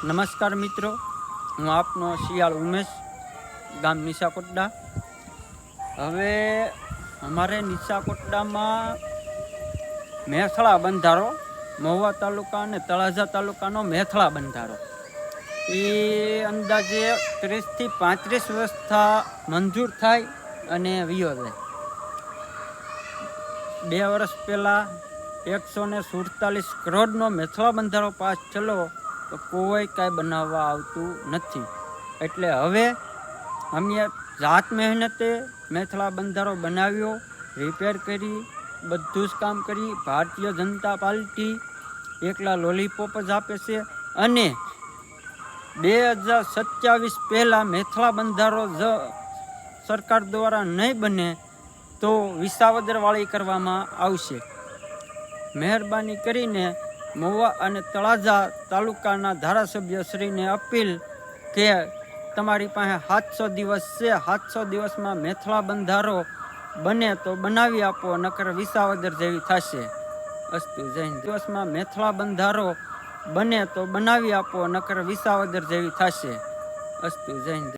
નમસ્કાર મિત્રો, હું આપનો શિયાળ ઉમેશ, ગામ નિશાકોટડા. હવે અમારે નિશાકોટડામાં મેથળા બંધારો, મહુવા તાલુકા અને તળાજા તાલુકાનો મેથળા બંધારો. એ અંદાજે ત્રીસથી પાંત્રીસ વર્ષથી મંજૂર થાય અને વિયો બે વર્ષ પહેલાં એકસો ને સુડતાલીસ કરોડનો મેથળા બંધારો પાસ થયેલો તો કોઈ કાંઈ બનાવવા આવતું નથી. એટલે હવે અમે જાત મહેનતે મેથળા બંધારો બનાવ્યો રિપેર કરી, બધું જ કામ કરી, ભારતીય જનતા પાર્ટી એકલા લોલીપોપ જ આપે છે. અને બે હજાર સત્યાવીસ પહેલાં મેથળા બંધારો જ સરકાર દ્વારા નહીં બને તો વિસાવદરવાળી કરવામાં આવશે. મહેરબાની કરીને મહુવા અને તળાજા તાલુકાના ધારાસભ્યશ્રીને અપીલ કે તમારી પાસે સાતસો દિવસ છે, સાતસો દિવસમાં મેથળા બંધારો બને તો બનાવી આપો, નકર વિસાવદર જેવી થશે. અસ્તુ જૈન દિવસમાં મેથળા બંધારો બને તો બનાવી આપો, નકર વિસાવદર જેવી થશે. અસ્તુ જૈન